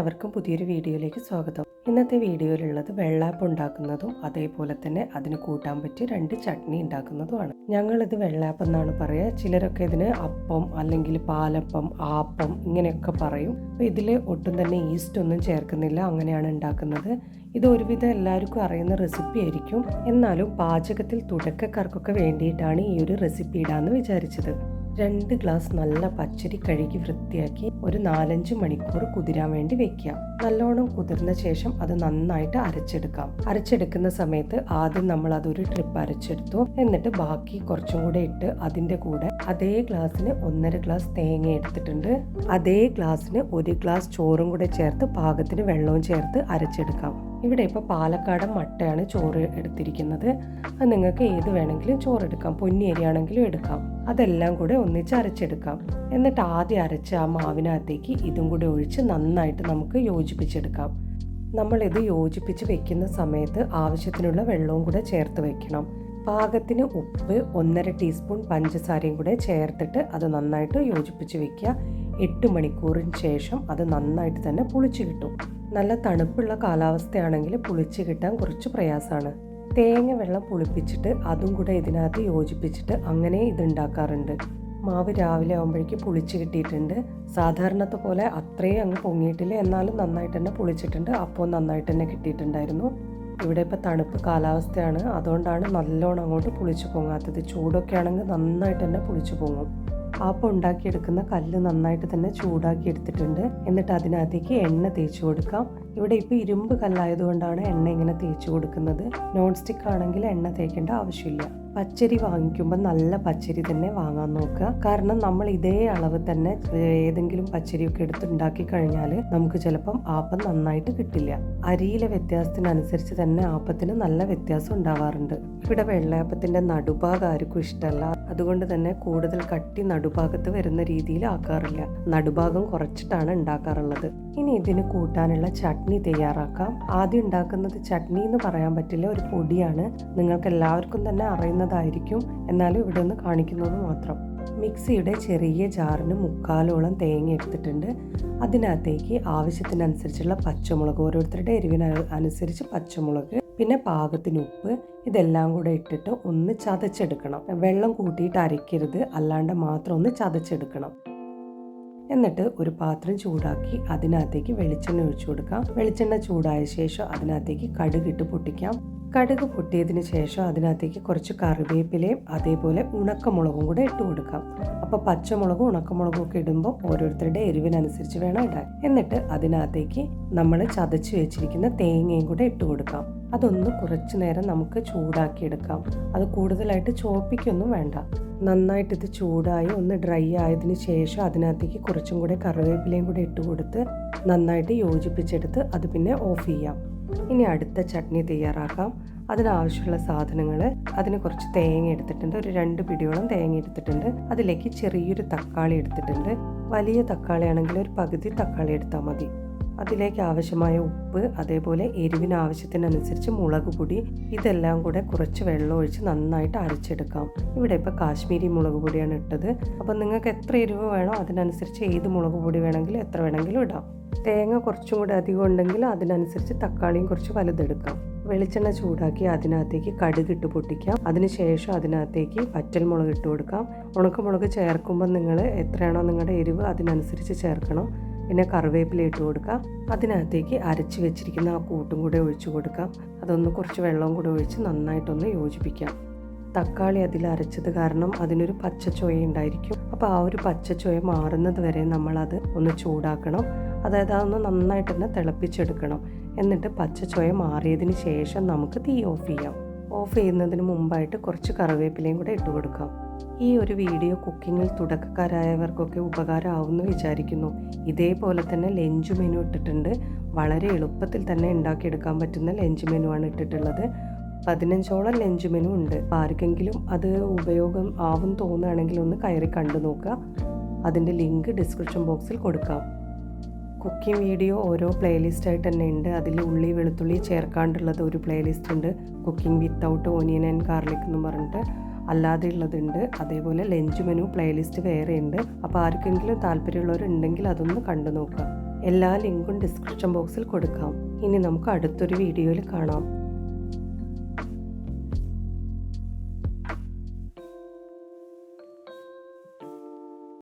എല്ലാവർക്കും പുതിയൊരു വീഡിയോയിലേക്ക് സ്വാഗതം. ഇന്നത്തെ വീഡിയോയിലുള്ളത് വെള്ളാപ്പ് ഉണ്ടാക്കുന്നതും അതേപോലെ തന്നെ അതിന് കൂട്ടാൻ പറ്റിയ രണ്ട് ചട്നി ഉണ്ടാക്കുന്നതുമാണ്. ഞങ്ങളിത് വെള്ളാപ്പ് എന്നാണ് പറയുക ചിലരൊക്കെ ഇതിന് അപ്പം അല്ലെങ്കിൽ പാലപ്പം ആപ്പം ഇങ്ങനെയൊക്കെ പറയും. അപ്പോൾ ഇതിൽ ഒട്ടും തന്നെ ഈസ്റ്റ് ഒന്നും ചേർക്കുന്നില്ല. അങ്ങനെയാണ് ഉണ്ടാക്കുന്നത്. ഇത് ഒരുവിധം എല്ലാവർക്കും അറിയുന്ന റെസിപ്പി ആയിരിക്കും. എന്നാലും പാചകത്തിൽ തുടക്കക്കാർക്കൊക്കെ വേണ്ടിയിട്ടാണ് ഈ ഒരു റെസിപ്പി ഇടാന്ന് വിചാരിച്ചത്. രണ്ട് ഗ്ലാസ് നല്ല പച്ചരി കഴുകി വൃത്തിയാക്കി ഒരു നാലഞ്ച് മണിക്കൂർ കുതിരാൻ വേണ്ടി വെക്കുക. നല്ലോണം കുതിർന്ന ശേഷം അത് നന്നായിട്ട് അരച്ചെടുക്കാം. അരച്ചെടുക്കുന്ന സമയത്ത് ആദ്യം നമ്മൾ അതൊരു ട്രിപ്പ് അരച്ചെടുത്തു. എന്നിട്ട് ബാക്കി കുറച്ചും കൂടെ ഇട്ട് അതിന്റെ കൂടെ അതേ ഗ്ലാസ്സിന് ഒന്നര ഗ്ലാസ് തേങ്ങ എടുത്തിട്ടുണ്ട്. അതേ ഗ്ലാസ്സിന് ഒരു ഗ്ലാസ് ചോറും കൂടെ ചേർത്ത് പാകത്തിന് വെള്ളവും ചേർത്ത് അരച്ചെടുക്കാം. ഇവിടെ ഇപ്പോൾ പാലക്കാടൻ മട്ടയാണ് ചോറ് എടുത്തിരിക്കുന്നത്. അത് നിങ്ങൾക്ക് ഏത് വേണമെങ്കിലും ചോറ് എടുക്കാം പൊന്നി അരിയാണെങ്കിലും എടുക്കാം. അതെല്ലാം കൂടെ ഒന്നിച്ച് അരച്ചെടുക്കാം. എന്നിട്ട് ആദ്യം അരച്ച ആ മാവിനകത്തേക്ക് ഇതും കൂടെ ഒഴിച്ച് നന്നായിട്ട് നമുക്ക് യോജിപ്പിച്ചെടുക്കാം. നമ്മളിത് യോജിപ്പിച്ച് വെക്കുന്ന സമയത്ത് ആവശ്യത്തിനുള്ള വെള്ളവും കൂടെ ചേർത്ത് വെക്കണം. പാകത്തിന് ഉപ്പ് ഒന്നര ടീസ്പൂൺ പഞ്ചസാരയും കൂടെ ചേർത്തിട്ട് അത് നന്നായിട്ട് യോജിപ്പിച്ച് വെക്കുക. എട്ട് മണിക്കൂറിന് ശേഷം അത് നന്നായിട്ട് തന്നെ പുളിച്ച് കിട്ടും. നല്ല തണുപ്പുള്ള കാലാവസ്ഥയാണെങ്കിൽ പുളിച്ച് കിട്ടാൻ കുറച്ച് പ്രയാസമാണ്. തേങ്ങ വെള്ളം പുളിപ്പിച്ചിട്ട് അതും കൂടെ ഇതിനകത്ത് യോജിപ്പിച്ചിട്ട് അങ്ങനെ ഇതുണ്ടാക്കാറുണ്ട്. മാവ് രാവിലെ ആകുമ്പോഴേക്ക് പുളിച്ച് കിട്ടിയിട്ടുണ്ട്. സാധാരണത്തെ പോലെ അത്രയും അങ്ങ് പൊങ്ങിയിട്ടില്ല. എന്നാലും നന്നായിട്ട് തന്നെ പുളിച്ചിട്ടുണ്ട്. അപ്പോൾ നന്നായിട്ട് തന്നെ കിട്ടിയിട്ടുണ്ടായിരുന്നു. ഇവിടെ ഇപ്പോൾ തണുപ്പ് കാലാവസ്ഥയാണ്. അതുകൊണ്ടാണ് നല്ലോണം അങ്ങോട്ട് പുളിച്ച് പൊങ്ങാത്തത്. ചൂടൊക്കെ ആണെങ്കിൽ നന്നായിട്ട് തന്നെ പുളിച്ചു പൊങ്ങും. ആപ്പം ഉണ്ടാക്കിയെടുക്കുന്ന കല്ല് നന്നായിട്ട് തന്നെ ചൂടാക്കി എടുത്തിട്ടുണ്ട്. എന്നിട്ട് അതിനകത്തേക്ക് എണ്ണ തേച്ച് കൊടുക്കാം. ഇവിടെ ഇപ്പോൾ ഇരുമ്പ് കല്ലായതുകൊണ്ടാണ് എണ്ണ ഇങ്ങനെ തേച്ച് കൊടുക്കുന്നത്. നോൺ സ്റ്റിക്ക് ആണെങ്കിൽ എണ്ണ തേക്കേണ്ട ആവശ്യമില്ല. പച്ചരി വാങ്ങിക്കുമ്പോൾ നല്ല പച്ചരി തന്നെ വാങ്ങാൻ നോക്കുക. കാരണം നമ്മൾ ഇതേ അളവ് തന്നെ ഏതെങ്കിലും പച്ചരിയൊക്കെ എടുത്ത് ഉണ്ടാക്കി കഴിഞ്ഞാൽ നമുക്ക് ചിലപ്പം ആപ്പം നന്നായിട്ട് കിട്ടില്ല. അരിയിലെ വ്യത്യാസത്തിനനുസരിച്ച് തന്നെ ആപ്പത്തിന് നല്ല വ്യത്യാസം ഉണ്ടാവാറുണ്ട്. ഇവിടെ വെള്ളയപ്പത്തിന്റെ നടുഭാഗം ആർക്കും ഇഷ്ടമല്ല. അതുകൊണ്ട് തന്നെ കൂടുതൽ കട്ടി നടുഭാഗത്ത് വരുന്ന രീതിയിൽ ആക്കാറില്ല. നടുഭാഗം കുറച്ചിട്ടാണ് ഉണ്ടാക്കാറുള്ളത്. ഇനി ഇതിന് കൂട്ടാനുള്ള ചട്നി തയ്യാറാക്കാം. ആദ്യം ഉണ്ടാക്കുന്നത് ചട്നി എന്ന് പറയാൻ പറ്റില്ല. ഒരു പൊടിയാണ്. നിങ്ങൾക്ക് എല്ലാവർക്കും തന്നെ അറിയുന്നതായിരിക്കും. എന്നാലും ഇവിടെ ഒന്ന് കാണിക്കുന്നത് മാത്രം. മിക്സിയുടെ ചെറിയ ജാറിന് മുക്കാലോളം തേങ്ങ എടുത്തിട്ടുണ്ട്. അതിനകത്തേക്ക് ആവശ്യത്തിനനുസരിച്ചുള്ള പച്ചമുളക് ഓരോരുത്തരുടെ എരിവിന് അനുസരിച്ച് പച്ചമുളക് പിന്നെ പാകത്തിന് ഉപ്പ്. ഇതെല്ലാം കൂടെ ഇട്ടിട്ട് ഒന്ന് ചതച്ചെടുക്കണം. വെള്ളം കൂട്ടിയിട്ട് അരയ്ക്കരുത്. അല്ലാണ്ട് മാത്രം ഒന്ന് ചതച്ചെടുക്കണം. എന്നിട്ട് ഒരു പാത്രം ചൂടാക്കി അതിനകത്തേക്ക് വെളിച്ചെണ്ണ ഒഴിച്ചു കൊടുക്കാം. വെളിച്ചെണ്ണ ചൂടായ ശേഷം അതിനകത്തേക്ക് കടുകിട്ട് പൊട്ടിക്കാം. കടുക് പൊട്ടിയതിന് ശേഷം അതിനകത്തേക്ക് കുറച്ച് കറിവേപ്പിലയും അതേപോലെ ഉണക്കമുളകും കൂടെ ഇട്ട് കൊടുക്കാം. അപ്പോൾ പച്ചമുളകും ഉണക്കമുളകും ഒക്കെ ഇടുമ്പോൾ ഓരോരുത്തരുടെ എരിവിനനുസരിച്ച് വേണം ഇടാൻ. എന്നിട്ട് അതിനകത്തേക്ക് നമ്മൾ ചതച്ച് വെച്ചിരിക്കുന്ന തേങ്ങയും കൂടെ ഇട്ട് കൊടുക്കാം. അതൊന്ന് കുറച്ച് നേരം നമുക്ക് ചൂടാക്കിയെടുക്കാം. അത് കൂടുതലായിട്ട് ചോപ്പിക്കൊന്നും വേണ്ട. നന്നായിട്ട് ഇത് ചൂടായി ഒന്ന് ഡ്രൈ ആയതിനു ശേഷം അതിനകത്തേക്ക് കുറച്ചും കൂടെ കറിവേപ്പിലയും കൂടെ ഇട്ട് കൊടുത്ത് നന്നായിട്ട് യോജിപ്പിച്ചെടുത്ത് അത് പിന്നെ ഓഫ് ചെയ്യാം. ഇനി അടുത്ത ചട്നി തയ്യാറാക്കാം. അതിനാവശ്യമുള്ള സാധനങ്ങൾ അതിന് കുറച്ച് തേങ്ങ എടുത്തിട്ടുണ്ട്. ഒരു രണ്ട് പിടിയോളം തേങ്ങ എടുത്തിട്ടുണ്ട്. അതിലേക്ക് ചെറിയൊരു തക്കാളി എടുത്തിട്ടുണ്ട്. വലിയ തക്കാളി ആണെങ്കിൽ ഒരു പകുതി തക്കാളി എടുത്താൽ മതി. അതിലേക്ക് ആവശ്യമായ ഉപ്പ് അതേപോലെ എരിവിന് ആവശ്യത്തിനനുസരിച്ച് മുളക് പൊടി ഇതെല്ലാം കൂടെ കുറച്ച് വെള്ളം ഒഴിച്ച് നന്നായിട്ട് അരച്ചെടുക്കാം. ഇവിടെ ഇപ്പോൾ കാശ്മീരി മുളക് പൊടിയാണ് ഇട്ടത്. അപ്പം നിങ്ങൾക്ക് എത്ര എരിവ് വേണോ അതിനനുസരിച്ച് ഏത് മുളക് പൊടി വേണമെങ്കിലും എത്ര വേണമെങ്കിലും ഇടാം. തേങ്ങ കുറച്ചും കൂടി അധികം ഉണ്ടെങ്കിൽ അതിനനുസരിച്ച് തക്കാളിയും കുറച്ച് വലുതെടുക്കാം. വെളിച്ചെണ്ണ ചൂടാക്കി അതിനകത്തേക്ക് കടുകിട്ട് പൊട്ടിക്കാം. അതിനുശേഷം അതിനകത്തേക്ക് പറ്റൽമുളക് ഇട്ട് കൊടുക്കാം. ഉണക്കമുളക് ചേർക്കുമ്പോൾ നിങ്ങൾ എത്രയാണോ നിങ്ങളുടെ എരിവ് അതിനനുസരിച്ച് ചേർക്കണം. പിന്നെ കറിവേപ്പില ഇട്ട് കൊടുക്കാം. അതിനകത്തേക്ക് അരച്ച് വെച്ചിരിക്കുന്ന ആ കൂട്ടും കൂടെ ഒഴിച്ചു കൊടുക്കാം. അതൊന്ന് കുറച്ച് വെള്ളവും കൂടെ ഒഴിച്ച് നന്നായിട്ടൊന്ന് യോജിപ്പിക്കാം. തക്കാളി അതിൽ അരച്ചത് കാരണം അതിനൊരു പച്ച ചുവ ഉണ്ടായിരിക്കും. അപ്പോൾ ആ ഒരു പച്ച ചുവ മാറുന്നത് വരെ നമ്മളത് ഒന്ന് ചൂടാക്കണം. അതായത് അതൊന്ന് നന്നായിട്ട് തന്നെ തിളപ്പിച്ചെടുക്കണം. എന്നിട്ട് പച്ച ചുവ മാറിയതിന് ശേഷം നമുക്ക് തീ ഓഫ് ചെയ്യാം. ഓഫ് ചെയ്യുന്നതിന് മുമ്പായിട്ട് കുറച്ച് കറിവേപ്പിലയും കൂടെ ഇട്ട് കൊടുക്കാം. ഈ ഒരു വീഡിയോ കുക്കിങ്ങിൽ തുടക്കക്കാരായവർക്കൊക്കെ ഉപകാരമാവുമെന്ന് വിചാരിക്കുന്നു. ഇതേപോലെ തന്നെ ലഞ്ച് മെനു ഇട്ടിട്ടുണ്ട്. വളരെ എളുപ്പത്തിൽ തന്നെ ഉണ്ടാക്കിയെടുക്കാൻ പറ്റുന്ന ലഞ്ച് മെനു ആണ് ഇട്ടിട്ടുള്ളത്. പതിനഞ്ചോളം ലഞ്ച് മെനു ഉണ്ട്. ആർക്കെങ്കിലും അത് ഉപയോഗം ആവും തോന്നുകയാണെങ്കിൽ ഒന്ന് കയറി കണ്ടു നോക്കുക. അതിന്റെ ലിങ്ക് ഡിസ്ക്രിപ്ഷൻ ബോക്സിൽ കൊടുക്കാം. കുക്കിംഗ് വീഡിയോ ഓരോ പ്ലേലിസ്റ്റ് ആയിട്ട് തന്നെ ഉണ്ട്. അതിൽ ഉള്ളി വെളുത്തുള്ളി ചേർക്കാണ്ടുള്ളത് ഒരു പ്ലേലിസ്റ്റ് ഉണ്ട്. Cooking without onion and garlic എന്ന് പറഞ്ഞിട്ട് അല്ലാതെ ഉള്ളതുണ്ട്. അതേപോലെ ലഞ്ച് മെനു പ്ലേലിസ്റ്റ് വേറെ ഉണ്ട്. അപ്പോൾ ആർക്കെങ്കിലും താല്പര്യമുള്ളവരുണ്ടെങ്കിൽ അതൊന്ന് കണ്ടു നോക്കുക എല്ലാ ലിങ്കും ഡിസ്ക്രിപ്ഷൻ ബോക്സിൽ കൊടുക്കാം. ഇനി നമുക്ക് അടുത്തൊരു വീഡിയോയിൽ കാണാം.